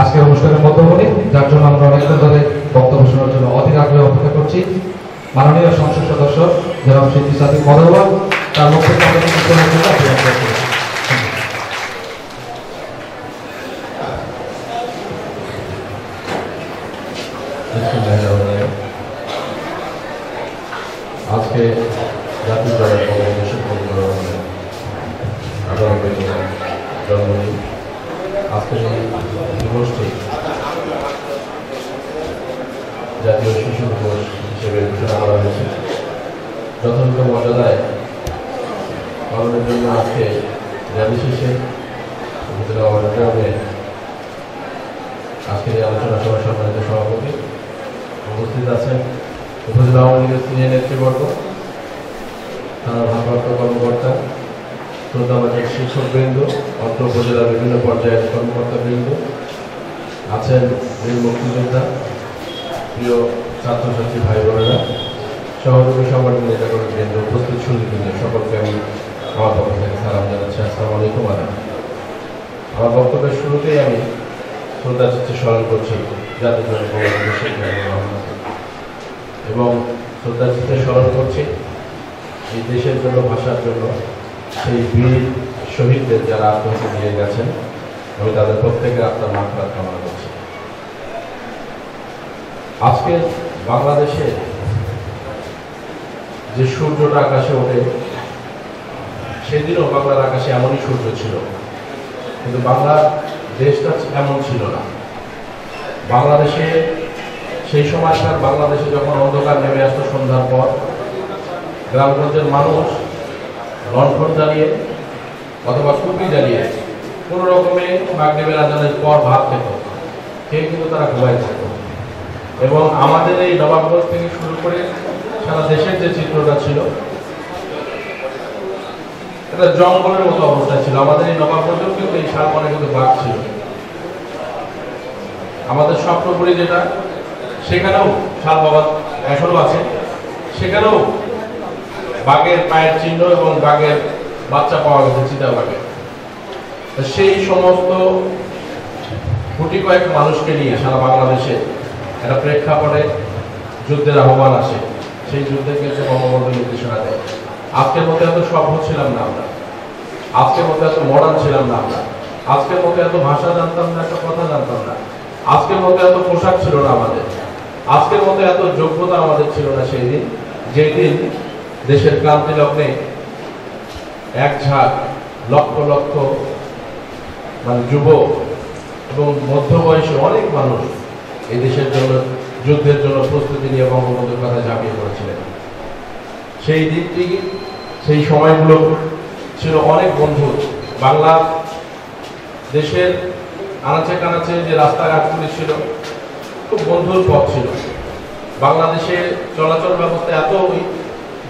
আজকের অনুষ্ঠানের মধ্যমণি, যার জন্য আমরা অনেকক্ষণ ধরে বক্তব্য শোনার জন্য অধীর আগ্রহে অপেক্ষা করছি। মাননীয় সংসদ সদস্য, জনাব সিদ্ধি সাথী মদরওয়া তার বক্তব্য আজকে জাতীয় দলের বাংলাদেশের আগামী জন্মদিন আজকের এই দিবসটি জাতীয় শিশু দিবস হিসেবে ঘোষণা করা হয়েছে যথাযথ মর্যাদায় পালনের জন্য আজকে র্যালি শেষে উপজেলা অডিটোরিয়ামে আজকের এই আলোচনা সভার সম্মানিত সভাপতি উপস্থিত আছেন লীগের সিনিয়র নেতৃবর্গ থানার ভারপ্রাপ্ত কর্মকর্তা শ্রদ্ধাবাজার শিক্ষকবৃন্দ, অত্র উপজেলার বিভিন্ন পর্যায়ের কর্মকর্তাবৃন্দ আছেন বীর মুক্তিযোদ্ধা, প্রিয় ছাত্রছাত্রী ভাই বোনেরা সহযোগী সংগঠন নেতাকর্মী বৃন্দ, উপস্থিত সুন্দরবৃন্দ সকলকে আমি আমার পক্ষ থেকে সালাম জানাচ্ছি। আসসালামু আলাইকুম আদাব আমার বক্তব্যের শুরুতেই আমি শ্রদ্ধা চিত্তে স্মরণ করছি জাতীয়। এবং শ্রদ্ধা চিত্তে স্মরণ করছি, এই দেশের জন্য, ভাষার জন্য সেই বীর শহীদদের যারা আত্মহত্যা দিয়ে গেছেন, আমি তাদের প্রত্যেকের আত্মার মাফরাত কামনা করছি। আজকে বাংলাদেশে যে সূর্যটা আকাশে ওঠে, সেদিনও বাংলার আকাশে এমনই সূর্য ছিল। কিন্তু বাংলার দেশটা এমন ছিল না। বাংলাদেশে সেই সময়কার বাংলাদেশে যখন অন্ধকার নেমে আসতো সন্ধ্যার পর, গ্রামগঞ্জের মানুষ লণ্ঠন জ্বালিয়ে অথবা টুপি জ্বালিয়ে কোনো রকমে মাগরীবের আজানের পর ভাত খেত। খেয়ে কিন্তু তারা ঘুমাই থাকত। এবং আমাদের এই নবাবগঞ্জ থেকে শুরু করে সারা দেশের যে চিত্রটা ছিল, এটা জঙ্গলের মতো অবস্থা ছিল। আমাদের এই নবাবগঞ্জেও কিন্তু এই শালবনে কিন্তু বাঘ ছিল। আমাদের স্বপ্নপুরি যেটা সেখানেও শাল বাবা এখনও আছে। সেখানেও বাঘের পায়ের চিহ্ন এবং বাঘের বাচ্চা পাওয়া গেছে চিতা বাঘের সেই সমস্ত কোটি কয়েক মানুষকে নিয়ে সারা বাংলাদেশে একটা প্রেক্ষাপটে যুদ্ধের আহ্বান আসে। সেই যুদ্ধে কিন্তু বঙ্গবন্ধু নির্দেশনা দেয়। আজকের মতো এত সভ্য ছিলাম না আমরা। আজকের মতো এত মডার্ন ছিলাম না আমরা। আজকের মতো এত ভাষা জানতাম না একটা কথা জানতাম না। আজকের মতো এত পোশাক ছিল না আমাদের। আজকের মতো এত যোগ্যতা আমাদের ছিল না সেই দিন। যেই দিন দেশের ক্রান্তি লগ্নে এক ঝাঁক, লক্ষ লক্ষ মানে যুবক এবং মধ্যবয়সী অনেক মানুষ এই দেশের জন্য যুদ্ধের জন্য প্রস্তুতি নিয়ে বঙ্গবন্ধুর কথা ঝাঁপিয়ে পড়েছিলেন সেই দিনটি, সেই সময়গুলো ছিল অনেক বন্ধু বাংলা দেশের আনাচে কানাচে যে রাস্তাঘাটগুলি ছিল খুব বন্ধুর পথ ছিল। বাংলাদেশে চলাচল ব্যবস্থা এত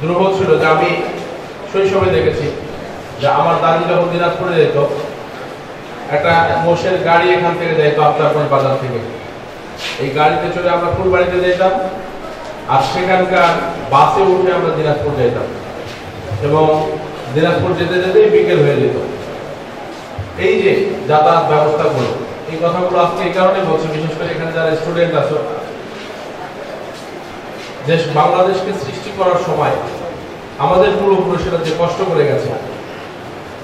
দ্রুহ ছিল যে আমি শৈশবে দেখেছি যে আমার দাদি যখন দিনাজপুরে যেত, একটা মোষের গাড়ি এখান থেকে যেত আফতারগঞ্জ বাজার থেকে। এই গাড়িতে চলে আমরা ফুলবাড়িতে যেতাম আর সেখানকার বাসে উঠে আমরা দিনাজপুর যেতাম এবং দিনাজপুর যেতে যেতেই বিকেল হয়ে যেত। এই যে যাতায়াত ব্যবস্থাগুলো এই কথাগুলো আজকে এই কারণে বলছি, বিশেষ করে এখানে যারা স্টুডেন্ট আছে। দেশ বাংলাদেশকে সৃষ্টি করার সময় আমাদের পূর্বপুরুষেরা যে কষ্ট করে গেছে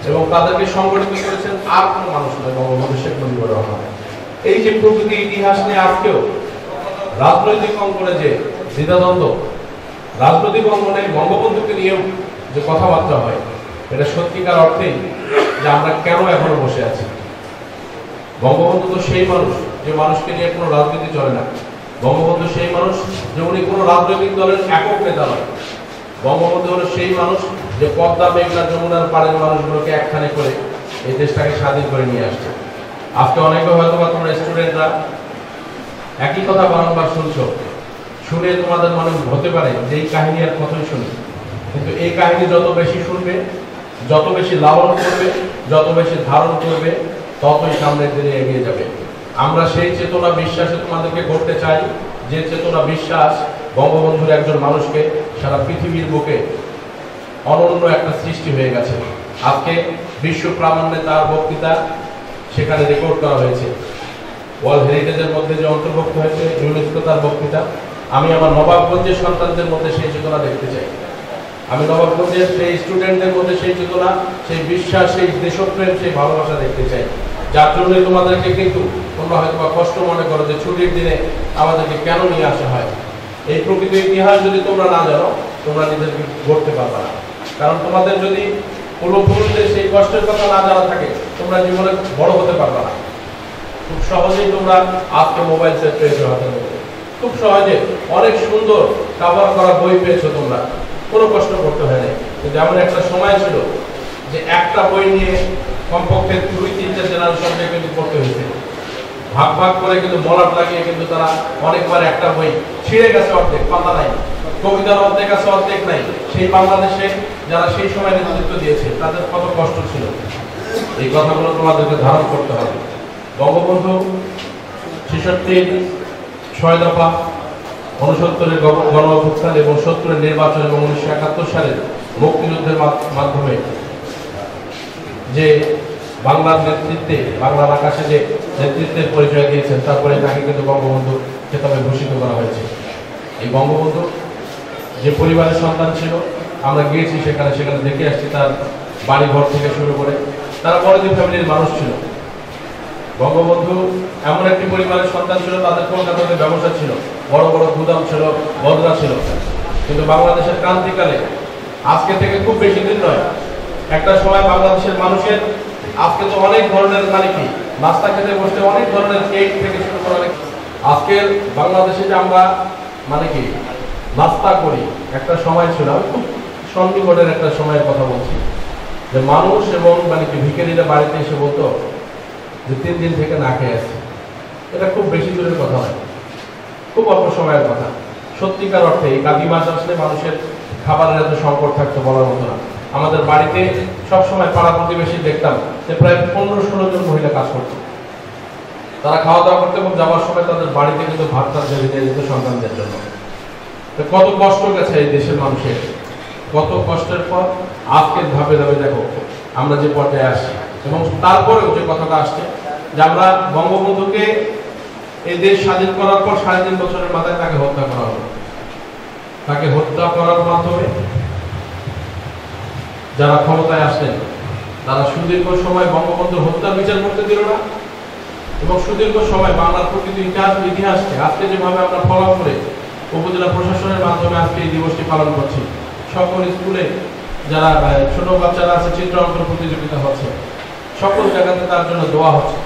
এবং তাদেরকে সংগঠিত করেছেন আর কোনো মানুষ নয়, বঙ্গবন্ধু শেখ মুজিবুর রহমান। এই যে প্রকৃতি ইতিহাস নিয়ে আজকেও রাজনৈতিক অঙ্গনে যে দ্বিধাদ্বন্দ্ব, রাজনৈতিক অঙ্গনে বঙ্গবন্ধুকে নিয়েও যে কথাবার্তা হয়, এটা সত্যিকার অর্থেই যে আমরা কেন এখনও বসে আছি? বঙ্গবন্ধু তো সেই মানুষ যে মানুষকে নিয়ে কোনো রাজনীতি চলে না। বঙ্গবন্ধু সেই মানুষ যে উনি কোনো রাজনৈতিক দলের একক নেতা নয়। বঙ্গবন্ধু হলো সেই মানুষ যে পদ্মা, মেঘনা, যমুনার পাড়ের মানুষগুলোকে একখানে করে এই দেশটাকে স্বাধীন করে নিয়ে আসছে। আজকে অনেকে হয়তো বা তোমরা স্টুডেন্টরা একই কথা বারংবার শুনছো। শুনে তোমাদের মনে হতে পারে যে এই কাহিনী আর কতই শুনি। কিন্তু এই কাহিনী যত বেশি শুনবে, যত বেশি লালন করবে, যত বেশি ধারণ করবে ততই সামনের দিনে এগিয়ে যাবে। আমরা সেই চেতনা বিশ্বাসে তোমাদেরকে করতে চাই। যে চেতনা বিশ্বাস বঙ্গবন্ধুর একজন মানুষকে সারা পৃথিবীর বুকে অনন্য একটা সৃষ্টি হয়ে গেছে। আজকে বিশ্ব প্রামাণ্যে তার বক্তৃতা সেখানে রেকর্ড করা হয়েছে। ওয়ার্ল্ড হেরিটেজের মধ্যে যে অন্তর্ভুক্ত হয়েছে ইউনেস্কো তার বক্তৃতা। আমি আমার নবাবগঞ্জের সন্তানদের মধ্যে সেই চেতনা দেখতে চাই। আমি নবাবগঞ্জের সেই স্টুডেন্টদের মধ্যে সেই চেতনা, সেই বিশ্বাস, সেই দেশপ্রেম, সেই ভালোবাসা দেখতে চাই। যার জন্য তোমাদেরকে কিন্তু তোমরা হয়তো বা কষ্ট মনে করো যে ছুটির দিনে আমাদেরকে কেন নিয়ে আসা হয়। এই প্রকৃত ইতিহাস যদি তোমরা না জানো, তোমরা নিজেদেরকে গড়তে পারবে না। কারণ তোমাদের যদি পূর্বপুরুষদের সেই কষ্টের কথা না জানা থাকে, তোমরা জীবনে বড় হতে পারবে না। খুব সহজেই তোমরা আজকে মোবাইল সেট পেয়েছ মধ্যে। খুব সহজে অনেক সুন্দর কাভার করা বই পেয়েছ তোমরা। কোনো কষ্ট করতে হয় নাই কিন্তু এমন একটা সময় ছিল যে একটা বই নিয়ে কমপক্ষে দুই, তিনটা জেনারেশনকে কিন্তু পড়তে হয়েছে। ভাগ ভাগ করে কিন্তু মলাট লাগিয়ে কিন্তু তারা অনেকবার একটা বই ছিঁড়ে গেছে অর্ধেক পাতা নাই। কবিতার অর্ধেক আছে, অর্ধেক নাই। সেই বাংলাদেশে যারা সেই সময় নেতৃত্ব দিয়েছে, তাদের কত কষ্ট ছিল? এই কথাগুলো তোমাদেরকে ধারণ করতে হবে। বঙ্গবন্ধু ছেষট্টির ছয় দফা উনসত্তরের গণ অভ্যুত্থান এবং সত্তরের নির্বাচন এবং উনিশশো একাত্তর সালের মুক্তিযুদ্ধের মাধ্যমে যে বাংলার নেতৃত্বে, বাংলার আকাশে যে নেতৃত্বের পরিচয় দিয়েছেন, তারপরে তাকে কিন্তু বঙ্গবন্ধু খেতাবে ভূষিত করা হয়েছে। এই বঙ্গবন্ধু যে পরিবারের সন্তান ছিল, আমরা গিয়েছি সেখানে সেখানে দেখে আসছি তার বাড়ি ঘর থেকে শুরু করে তারা বড়দি ফ্যামিলির মানুষ ছিল। বঙ্গবন্ধু এমন একটি পরিবারের সন্তান ছিল, তাদের কলকাতাতে ব্যবসা ছিল, বড় বড় গুদাম ছিল, বদরা ছিল। কিন্তু বাংলাদেশের ক্রান্তিকালে, আজকে থেকে খুব বেশি দিন নয় একটা সময় বাংলাদেশের মানুষের আজকে তো অনেক ধরনের মানে কি, নাস্তা খেতে বসতে অনেক ধরনের কেক থেকে শুরু করে আজকের বাংলাদেশে যে আমরা মানে কি, নাস্তা করি, একটা সময় ছিল, আমি খুব সন্নিকটের একটা সময়ের কথা বলছি, যে মানুষ এবং মানে কি ভিখারিরা বাড়িতে এসে বলতো যে তিন দিন থেকে না খেয়ে আছে এটা খুব বেশি দূরের কথা হয় খুব অল্প সময়ের কথা। সত্যিকার অর্থে এই কাতি মাস আসলে মানুষের খাবারের এত সংকট থাকতো বলার মতো না। আমাদের বাড়িতে সবসময় পাড়া প্রতিবেশী দেখতাম যে প্রায় পনেরো ষোলো জন মহিলা কাজ করতো। তারা খাওয়া দাওয়া করতে এবং যাওয়ার সময় তাদের বাড়িতে কিন্তু ভাত টাত ভেবে দিয়ে যেত সন্তানদের জন্য। কত কষ্ট গেছে এই দেশের মানুষের। কত কষ্টের পর আজকের ধাপে ধাপে দেখো, আমরা যে পর্যায়ে আসছি। এবং তারপরেও যে কথাটা আসছে, যে আমরা বঙ্গবন্ধুকে এই দেশ স্বাধীন করার পর সাড়ে তিন বছরের মাথায় তাকে হত্যা করা হলো। তাকে হত্যা করার মাধ্যমে যারা ক্ষমতায় আসলেন, তারা সুদীর্ঘ সময় বঙ্গবন্ধু হত্যার বিচার করতে দিল না এবং সুদীর্ঘ সময় বাংলার প্রকৃত ইতিহাস ইতিহাসকে আজকে যেভাবে আমরা ফলো করে উপজেলা প্রশাসনের মাধ্যমে আজকে এই দিবসটি পালন করছি। সকল স্কুলে যারা ছোট বাচ্চারা আছে চিত্রাঙ্কন প্রতিযোগিতা হচ্ছে, সকল জায়গাতে তার জন্য দোয়া হচ্ছে।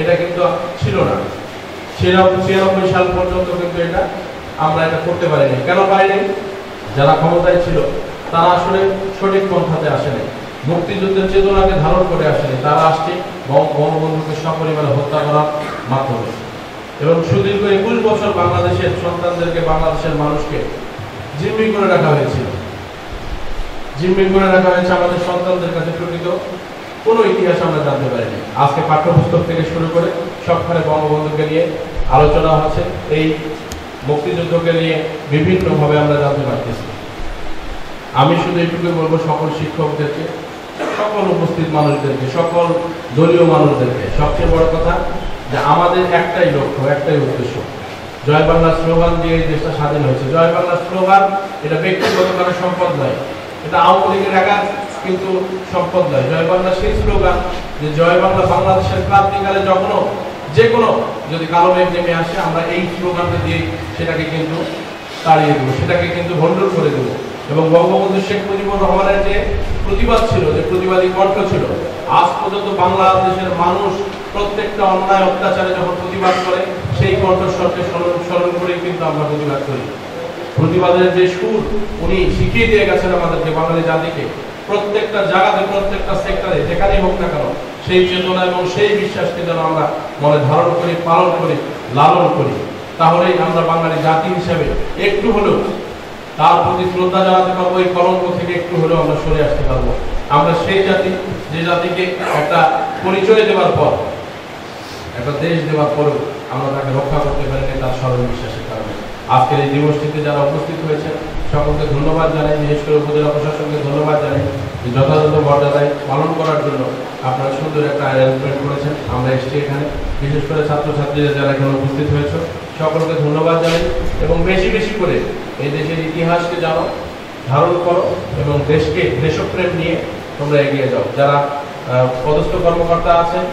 এটা কিন্তু ছিল না। ছিয়ানব্বই সাল পর্যন্ত কিন্তু এটা আমরা এটা করতে পারিনি। কেন পারিনি? যারা ক্ষমতায় ছিল তারা আসলে সঠিক পন্থাতে আসেনি। মুক্তিযুদ্ধের চেতনাকে ধারণ করে আসেনি। তারা আসছে বঙ্গবন্ধুকে সপরিবারে হত্যা করার মাধ্যমে। এবং সুদীর্ঘ একুশ বছর বাংলাদেশের সন্তানদেরকে বাংলাদেশের মানুষকে জিম্মি করে রাখা হয়েছিল। জিম্মি করে রাখা হয়েছে আমাদের সন্তানদের কাছে প্রকৃত কোনো ইতিহাস আমরা জানতে পারিনি। আজকে পাঠ্যপুস্তক থেকে শুরু করে সবখানে বঙ্গবন্ধুকে নিয়ে আলোচনা হচ্ছে। এই মুক্তিযুদ্ধকে নিয়ে বিভিন্নভাবে আমরা জানতে পারতেছি। আমি শুধু এইটুকুই বলব সকল শিক্ষকদেরকে, সকল উপস্থিত মানুষদেরকে, সকল দলীয় মানুষদেরকে, সবচেয়ে বড় কথা যে আমাদের একটাই লক্ষ্য, একটাই উদ্দেশ্য। জয় বাংলা স্লোগান দিয়ে এই দেশটা স্বাধীন হয়েছে। জয় বাংলা স্লোগান, এটা ব্যক্তিগত কারও সম্পদ নয়। এটা আওয়ামী লীগের একার কিন্তু সম্পদ নয়। জয় বাংলা সেই স্লোগান যে জয় বাংলা বাংলাদেশের ক্রান্তিকালে যখনও যে কোনো, যদি কালো মেঘ নেমে আসে, আমরা এই স্লোগানটা দিয়ে সেটাকে কিন্তু তাড়িয়ে দেবো, সেটাকে কিন্তু ভণ্ডুল করে দেবো। এবং বঙ্গবন্ধু শেখ মুজিবুর রহমানের যে প্রতিবাদ ছিল, যে প্রতিবাদী কণ্ঠ ছিল, আজ পর্যন্ত বাংলাদেশের মানুষ প্রত্যেকটা অন্যায় অত্যাচারে যখন প্রতিবাদ করে, সেই কণ্ঠস্বরকে স্মরণ স্মরণ করেই কিন্তু আমরা প্রতিবাদ করি। প্রতিবাদের যে সুর, উনি শিখিয়ে দিয়ে গেছেন আমাদেরকে বাঙালি জাতিকে। প্রত্যেকটা জায়গাতে, প্রত্যেকটা সেক্টরে, যেখানেই হোক না কেন, সেই চেতনা এবং সেই বিশ্বাসকে যেন আমরা মনে ধারণ করি, পালন করি, লালন করি। তাহলেই আমরা বাঙালি জাতি হিসেবে একটু হলেও তার প্রতি শ্রদ্ধা জানাতে পারব, এই কলঙ্ক থেকে একটু হলেও আমরা সরে আসতে পারব। আমরা সেই জাতি, যে জাতিকে একটা পরিচয় দেওয়ার পর, একটা দেশ দেওয়ার পরেও আমরা তাকে রক্ষা করতে পারিনি তার স্মরণ বিশ্বাসের কারণে। আজকের এই দিবসটিতে যারা উপস্থিত হয়েছে সকলকে ধন্যবাদ জানাই, বিশেষ করে উপজেলা প্রশাসনকে ধন্যবাদ জানাই। যথাযথ মর্যাদায় পালন করার জন্য আপনারা সুন্দর একটা অ্যারেঞ্জমেন্ট করেছেন। আমরা এসেছি এখানে। বিশেষ করে ছাত্রছাত্রীরা যারা এখানে উপস্থিত হয়েছে, সকলকে ধন্যবাদ জানাই এবং বেশি বেশি করে এই দেশের ইতিহাসকে জানো, ধারণ করো এবং দেশকে দেশপ্রেম নিয়ে তোমরা এগিয়ে যাও। যারা পদস্থ কর্মকর্তা আছেন,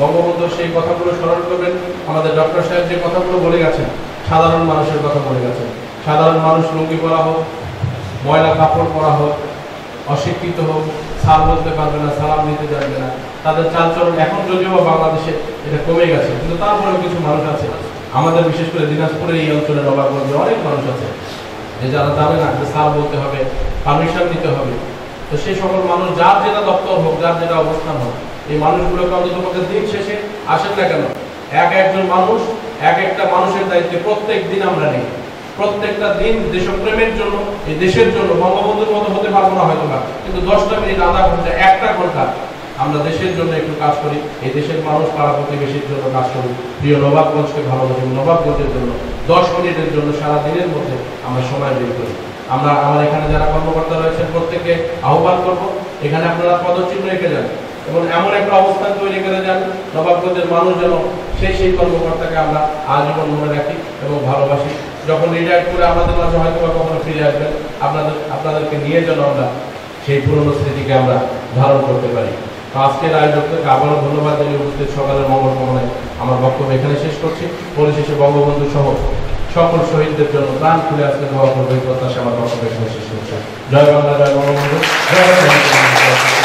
বঙ্গবন্ধুর সেই কথাগুলো স্মরণ করবেন। আমাদের ডক্টর সাহেব যে কথাগুলো বলে গেছেন, সাধারণ মানুষের কথা বলে গেছেন। সাধারণ মানুষ লুঙ্গি পরা হোক, ময়লা কাপড় পরা হোক অশিক্ষিত হোক সাল বলতে পারবে না, সালাম দিতে জানবে না, তাদের চালচলন এখন যদিও বা বাংলাদেশে এটা কমে গেছে, কিন্তু তারপরেও কিছু মানুষ আছে। আমাদের বিশেষ করে দিনাজপুরের এই অঞ্চলে নবাবগঞ্জে অনেক মানুষ আছে, যে যারা জানে না যে সাল বলতে হবে পারমিশন দিতে হবে। তো সেই সকল মানুষ, যার যেটা দপ্তর হোক, যার যেটা অবস্থান হোক, এই মানুষগুলোকে অন্তত পক্ষে দিন শেষে আসেন না কেন? এক একজন মানুষ, এক একটা মানুষের দায়িত্বে প্রত্যেক দিন আমরা নেই। প্রত্যেকটা দিন দেশপ্রেমের জন্য, এই দেশের জন্য বঙ্গবন্ধুর মতো হতে পারব না হয়তো না কিন্তু দশটা মিনিট, আধা ঘণ্টা, একটা ঘণ্টা আমরা দেশের জন্য একটু কাজ করি। এই দেশের মানুষ পাড়া প্রতিবেশীর জন্য কাজ করি। প্রিয় নবাবগঞ্জকে ভালোবাসি, নবাবগঞ্জের জন্য দশ মিনিটের জন্য সারা দিনের মধ্যে আমরা সময় বের করি। আমরা, আমার এখানে যারা কর্মকর্তা রয়েছেন, প্রত্যেককে আহ্বান করব। এখানে আপনারা পদচিহ্ন রেখে যান এবং এমন একটা অবস্থান তৈরি করে যান, নবাবগঞ্জের মানুষ যেন সেই সেই কর্মকর্তাকে আমরা আজীবন মনে রাখি এবং ভালোবাসি। যখন রিটায়ার করে আমাদের মাঝে হয়তো বা কখনো ফিরে আসবেন, আপনাদের, আপনাদেরকে নিয়ে যেন আমরা সেই পুরনো স্মৃতিকে আমরা ধারণ করতে পারি। তো আজকের আয়োজকদেরকে আবারও ধন্যবাদ জানিয়ে উপস্থিত সকালের মঙ্গল কামনায় আমার বক্তব্য এখানে শেষ করছি। পরিশেষে বঙ্গবন্ধু সহ সকল শহীদদের জন্য প্রাণ খুলে আজকে দোয়া করবে প্রত্যাশা আমার বক্তব্য এখানে শেষ করছে জয় বাংলা, জয় বঙ্গবন্ধু। জয়।